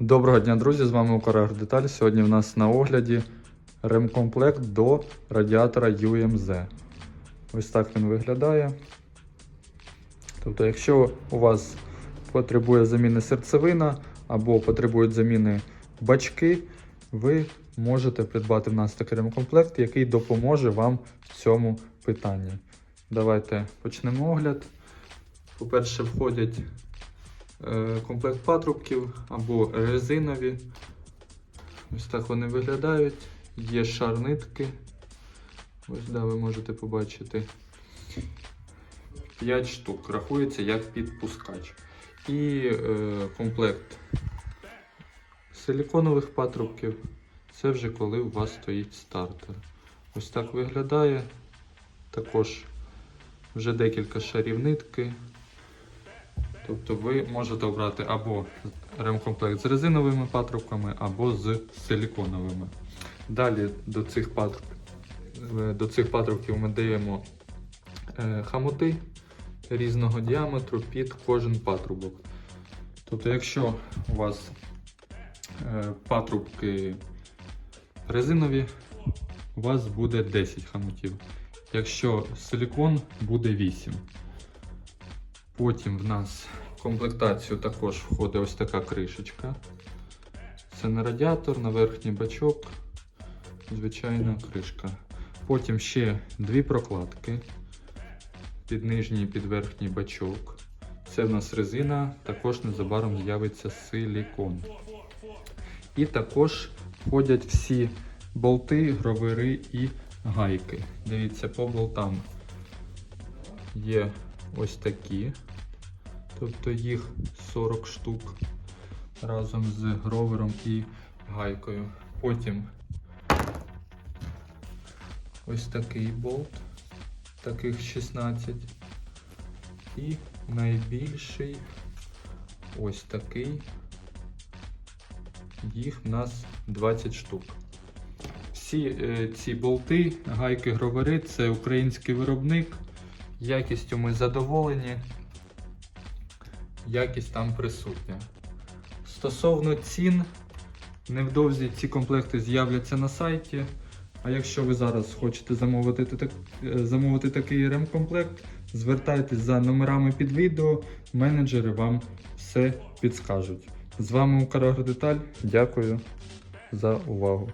Доброго дня, друзі! З вами Украгр Деталь. Сьогодні в нас на огляді ремкомплект до радіатора UMZ. Ось так він виглядає. Тобто, якщо у вас потребує заміни серцевина або потребують заміни бачки, ви можете придбати в нас такий ремкомплект, який допоможе вам в цьому питанні. Давайте почнемо огляд. По-перше, входять комплект патрубків або резинові. Ось так вони виглядають. Є шар нитки. Ось да, ви можете побачити. 5 штук. Рахується як підпускач. І е, комплект силіконових патрубків. Це вже коли у вас стоїть стартер. Ось так виглядає. Також вже декілька шарів нитки. Тобто ви можете обрати або ремкомплект з резиновими патрубками, або з силіконовими. Далі до цих, патруб, е, до цих патрубків ми даємо е, хамути різного діаметру під кожен патрубок. Тобто, якщо у вас е, патрубки резинові, у вас буде 10 хамутів. Якщо силікон буде 8. Потім в нас в комплектацію також входить ось така кришечка. Це на радіатор, на верхній бачок, звичайна кришка. Потім ще дві прокладки під нижній і під верхній бачок. Це в нас резина, також незабаром з'явиться силікон. І також входять всі болти, гровери і гайки. Дивіться, по болтам є ось такі. Тобто їх 40 штук разом з гровером і гайкою. Потім ось такий болт, таких 16. І найбільший ось такий. Їх в нас 20 штук. Всі е, ці болти, гайки, гровери це український виробник. Якістю ми задоволені, якість там присутня. Стосовно цін, невдовзі ці комплекти з'являться на сайті. А якщо ви зараз хочете замовити, так- е, замовити такий ремкомплект, звертайтесь за номерами під відео, менеджери вам все підскажуть. З вами Украгродеталь. Дякую за увагу.